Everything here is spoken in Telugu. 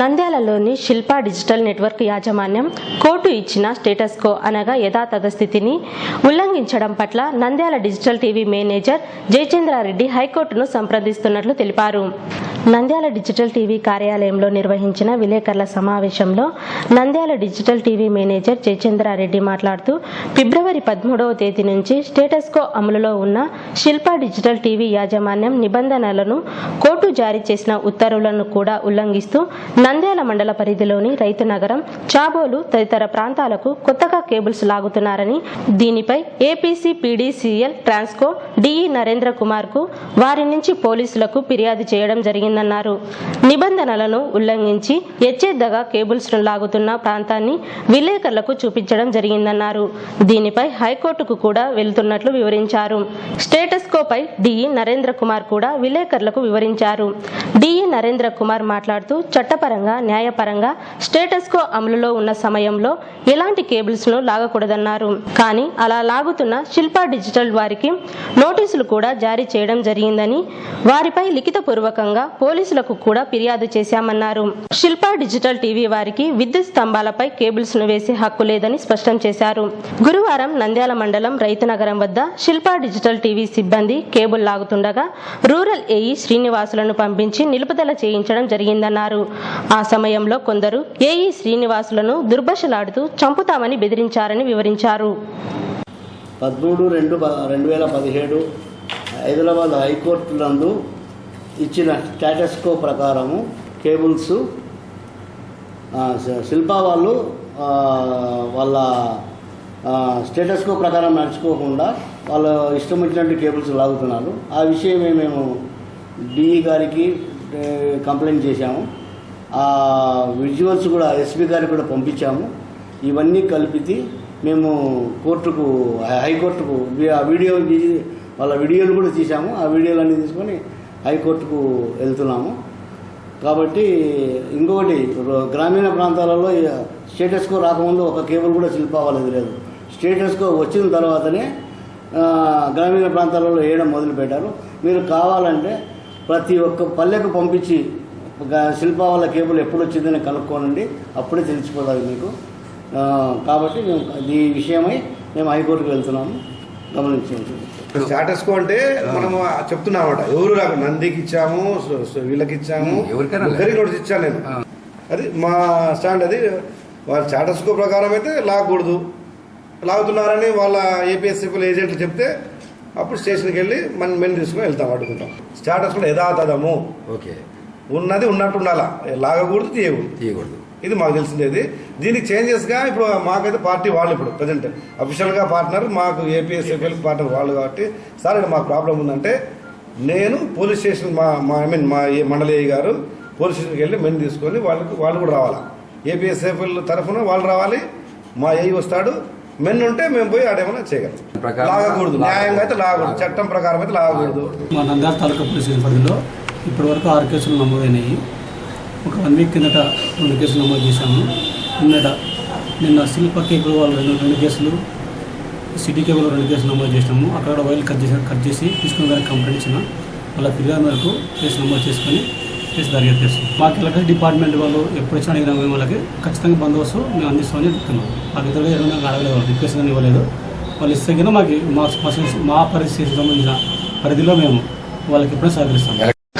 నంద్యాలలోని శిల్పా డిజిటల్ నెట్వర్క్ యాజమాన్యం కోర్టు ఇచ్చిన స్టేటస్ కో అనగా యథాతథ స్థితిని ఉల్లంఘించడం పట్ల Nandyal digital TV manager Jayachandra Reddy హైకోర్టును సంప్రదిస్తున్నట్లు తెలిపారు. నంద్యాల డిజిటల్ టీవీ కార్యాలయంలో నిర్వహించిన విలేకరుల సమావేశంలో Nandyal digital TV manager Jayachandra Reddy మాట్లాడుతూ ఫిబ్రవరి పదమూడవ తేదీ నుంచి స్టేటస్కో అమలులో ఉన్న శిల్పా డిజిటల్ టీవీ యాజమాన్యం నిబంధనలను కోర్టు జారీ చేసిన ఉత్తర్వులను కూడా ఉల్లంఘిస్తూ నంద్యాల మండల పరిధిలోని రైతు నగరం చాబోలు తదితర ప్రాంతాలకు కొత్తగా కేబుల్స్ లాగుతున్నారని దీనిపై APC PDCL Transco DE Narendra కుమార్కు వారి నుంచి పోలీసులకు ఫిర్యాదు చేయడం జరిగింది జరిగిందన్నారు నిబంధనలను ఉల్లంఘించి ఎచ్చేద్దగా కేబుల్స్ను లాగుతున్న ప్రాంతాన్ని విలేకరులకు చూపించడం జరిగిందన్నారు. దీనిపై హైకోర్టుకు కూడా వెళ్తున్నట్లు వివరించారు. స్టేటస్కోపై డిఈ నరేంద్ర కుమార్ కూడా విలేకరులకు వివరించారు. డిఈ నరేంద్ర కుమార్ మాట్లాడుతూ చట్టపరంగా న్యాయపరంగా స్టేటస్ కో అమలులో ఉన్న సమయంలో ఎలాంటి కేబుల్స్ను లాగకూడదన్నారు. కానీ అలా లాగుతున్న శిల్పా డిజిటల్ వారికి నోటీసులు కూడా జారీ చేయడం జరిగిందని వారిపై లిఖితపూర్వకంగా పోలీసులకు కూడా ఫిర్యాదు చేశామన్నారు. శిల్పా డిజిటల్ టీవీ వారికి విద్యుత్ స్తంభాలపై కేబుల్స్ను వేసే హక్కు లేదని స్పష్టం చేశారు. గురువారం నంద్యాల మండలం రైతునగరం వద్ద శిల్పా డిజిటల్ టీవీ సిబ్బంది కేబుల్ లాగుతుండగా రూరల్ ఏఈ శ్రీనివాసులను పంపించి నిలుపుదల చేయించడం జరిగిందన్నారు. ఆ సమయంలో కొందరు ఏఈ శ్రీనివాసులను దుర్భషలాడుతూ చంపుతామని బెదిరించారని వివరించారు. పదమూడు రెండు రెండు వేల పదిహేడు హైదరాబాద్ హైకోర్టు నందు ఇచ్చిన స్టాటస్కో ప్రకారము కేబుల్స్ శిల్పా వాళ్ళు వాళ్ళ స్టేటస్కో ప్రకారం నడుచుకోకుండా వాళ్ళు ఇష్టం వచ్చినట్టు కేబుల్స్ లాగుతున్నారు. ఆ విషయమే మేము డిఈ గారికి కంప్లైంట్ చేశాము. ఆ విజువల్స్ కూడా ఎస్పీ గారికి కూడా పంపించాము. ఇవన్నీ కలిపితే మేము కోర్టుకు హైకోర్టుకు ఆ వీడియో వాళ్ళ వీడియోలు కూడా తీసాము ఆ వీడియోలన్నీ తీసుకొని హైకోర్టుకు వెళ్తున్నాము. కాబట్టి ఇంకొకటి గ్రామీణ ప్రాంతాలలో స్టేటస్కో రాకముందు ఒక కేబుల్ కూడా శిల్ప వాళ్ళది లేదు స్టేటస్కో వచ్చిన తర్వాతనే గ్రామీణ ప్రాంతాలలో వేయడం మొదలుపెట్టారు. మీరు కావాలంటే ప్రతి ఒక్క పల్లెకు పంపించి ఒక కేబుల్ ఎప్పుడు వచ్చిందని కనుక్కోనండి. అప్పుడే తెలిసిపోతుంది మీకు. కాబట్టి మేము ఈ విషయమై మేము హైకోర్టుకు వెళ్తున్నాము. గమనించండి. స్టాటస్ కో అంటే మనము చెప్తున్నామట ఎవరు నాకు నందికి ఇచ్చాము వీళ్ళకి ఇచ్చాము. ఎవరికైనా నోటీస్ ఇచ్చాను నేను. అది మా స్టాండ్ అది వాళ్ళ స్టాటస్ కో ప్రకారం అయితే లాగకూడదు. లాగుతున్నారని వాళ్ళ ఏపీఎస్సీపీల ఏజెంట్లు చెప్తే అప్పుడు స్టేషన్కి వెళ్ళి మనం మెను తీసుకుని వెళ్తాం అడుగుతాం స్టాటస్ కూడా యథాతథము. ఓకే. ఉన్నది ఉన్నట్టు ఉండాలా లాగకూడదు తీయకూడదు. తీయకూడదు. ఇది మాకు తెలిసిందేది. దీనికి చేంజెస్గా ఇప్పుడు మాకైతే పార్టీ వాళ్ళు ఇప్పుడు ప్రజెంట్ అఫీషియల్గా పార్ట్నర్ మాకు ఏపీఎస్ఎఫ్ఎల్ పార్ట్నర్ వాళ్ళు కాబట్టి సార్ ఇక్కడ మాకు ప్రాబ్లం ఉందంటే నేను పోలీస్ స్టేషన్ మా మా ఐ మీన్ మా ఏ మండలి గారు పోలీస్ స్టేషన్కి వెళ్ళి మెన్ తీసుకొని వాళ్ళకు వాళ్ళు కూడా రావాలా. ఏపీఎస్ఎఫ్ఎల్ తరఫున వాళ్ళు రావాలి. మా ఏ వస్తాడు. మెన్ ఉంటే మేము పోయి ఆడేమన్నా చేయగలం. లాగకూడదు. న్యాయంగా అయితే లాగకూడదు. చట్టం ప్రకారం అయితే లాగకూడదు. మా నంద్యాల తాలూకా పోలీస్ స్టేషన్ పరిధిలో ఇప్పటివరకు ఆరు కేసులు నమోదైనాయి. ఒక వన్ వీక్ కిందట రెండు కేసులు నమోదు చేశాము. నిన్నట నిన్న శిల్ప కేబుల్ వాళ్ళు రెండు రెండు కేసులు సిటీ కేబుల్ రెండు కేసులు నమోదు చేసినాము. అక్కడ వైర్ కట్ చేసి కట్ చేసి తీసుకుని దానికి కంప్లైంట్ ఇచ్చిన వాళ్ళ ఫిర్యాదు మేరకు కేసు నమోదు చేసుకొని కేసు దర్యాప్తు చేస్తాం మాకు ఎలక్ట్రిక్ డిపార్ట్మెంట్ వాళ్ళు ఎప్పుడు వచ్చినా అడిగిన మేము వాళ్ళకి ఖచ్చితంగా బందోబస్తు మేము అందిస్తామని చెప్తున్నాం. మాకు ఇద్దరు ఎవరైనా అడగలేదు వాళ్ళు రిక్వెస్ట్ కానీ ఇవ్వలేదు. వాళ్ళు ఇస్తే కన్నా మాకు మా మా పరిస్థితికి సంబంధించిన పరిధిలో మేము వాళ్ళకి ఎప్పుడైనా సహకరిస్తాం.